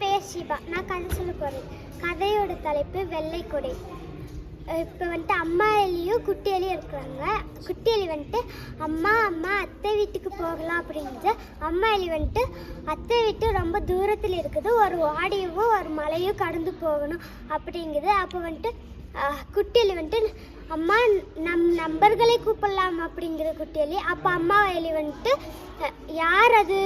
பெயர் ஷிபா நான் கதை சொல்ல போகிறேன் கதையோட தலைப்பு வெள்ளை கொடை. இப்போ வந்துட்டு அம்மா எலியும் குட்டி எலியும் இருக்கிறாங்க. குட்டி எலி வந்துட்டு அம்மா அம்மா அத்தை வீட்டுக்கு போகலாம் அப்படிங்குது அம்மா எலி வந்துட்டு அத்தை வீட்டு ரொம்ப தூரத்தில் இருக்குது. ஒரு வாடியவும் ஒரு மலையும் கடந்து போகணும் அப்படிங்குது. அப்போ வந்துட்டு குட்டி எலி வந்துட்டு அம்மா நம் நம்பர்களை கூப்பிடலாம் அப்படிங்கிற குட்டியலி அப்போ அம்மா எலி வந்துட்டு யார் அது?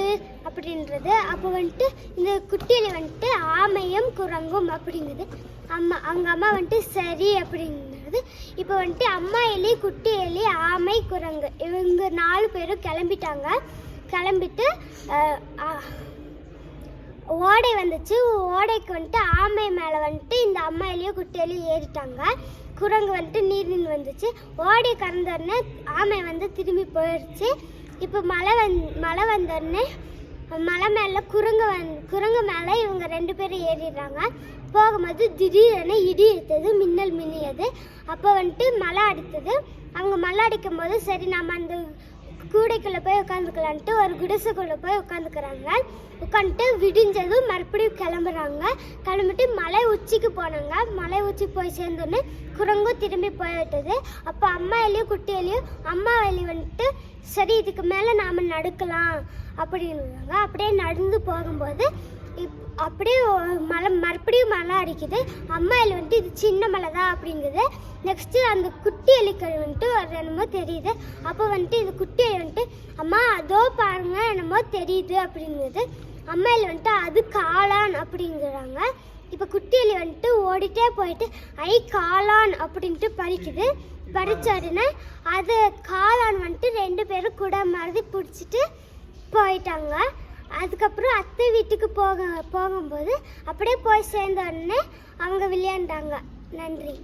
அப்படின்றது அப்போ வந்துட்டு இந்த குட்டி எலி வந்துட்டு ஆமையும் குரங்கும் அப்படிங்குது. அம்மா அவங்க அம்மா வந்துட்டு சரி அப்படிங்கிறது இப்போ வந்துட்டு அம்மா எலி குட்டி எலி ஆமை குரங்கு இவங்க நாலு பேரும் கிளம்பிட்டாங்க. கிளம்பிட்டு ஓடை வந்துச்சு. ஓடைக்கு வந்துட்டு ஆமை மேலே வந்துட்டு இந்த அம்மா எலியும் குட்டி ஏறிட்டாங்க. குரங்கு வந்துட்டு நீர் நின்று வந்துச்சு. ஓடை கறந்தோடனே ஆமை வந்து திரும்பி போயிடுச்சு இப்போ மழை வந் மழை வந்தோடனே மலை மேலே குரங்கு வந் குரங்கு மேலே இவங்க ரெண்டு பேரும் ஏறிடுறாங்க. போகும்போது திடீரென இடி எடுத்தது மின்னல் மின்னியது. அப்போ வந்துட்டு மழை அடித்தது. அவங்க மழை அடிக்கும் போது சரி நம்ம அந்த கூடைக்குள்ளே போய் உட்காந்துக்கலான்ட்டு ஒரு குடிசைக்குள்ளே போய் உட்காந்துக்கிறாங்க உட்காந்துட்டு விடிஞ்சதும் மறுபடியும் கிளம்புறாங்க. கிளம்பிட்டு மலை உச்சிக்கு போனாங்க. மலை உச்சி போய் சேர்ந்தோன்னே குரங்கும் திரும்பி போய்விட்டது. அப்போ அம்மா எலியும் குட்டி எலியும் அம்மா எலி வந்துட்டு சரி இதுக்கு மேலே நாம் நடக்கலாம். அப்படின்றாங்க அப்படியே நடந்து போகும்போது அப்படியே மலை மழை மறுபடியும் மழை அடிக்குது. அம்மா எலி வந்துட்டு இது சின்ன மலை தான் அப்படிங்குது. நெக்ஸ்ட்டு அந்த குட்டி எலிக்கள் வந்துட்டு ஒரு என்னமோ தெரியுது. அப்போ வந்துட்டு இந்த குட்டி எலி வந்துட்டு அம்மா அதோ பாருங்க என்னமோ தெரியுது அப்படிங்குது. அம்மா எலி வந்துட்டு அது காளான் அப்படிங்கிறாங்க. இப்போ குட்டி எலி வந்துட்டு ஓடிட்டே போயிட்டு ஐ காளான் அப்படின்ட்டு பறிக்குது. பறிச்ச உடனே அது காளான் வந்துட்டு ரெண்டு பேரும் கூட மறுதி பிடிச்சிட்டு போயிட்டாங்க. அதுக்கப்புறம் அத்தை வீட்டுக்கு போக போகும்போது அப்படியே போய் சேர்ந்த உடனே அவங்க விளையாண்டாங்க. நன்றி.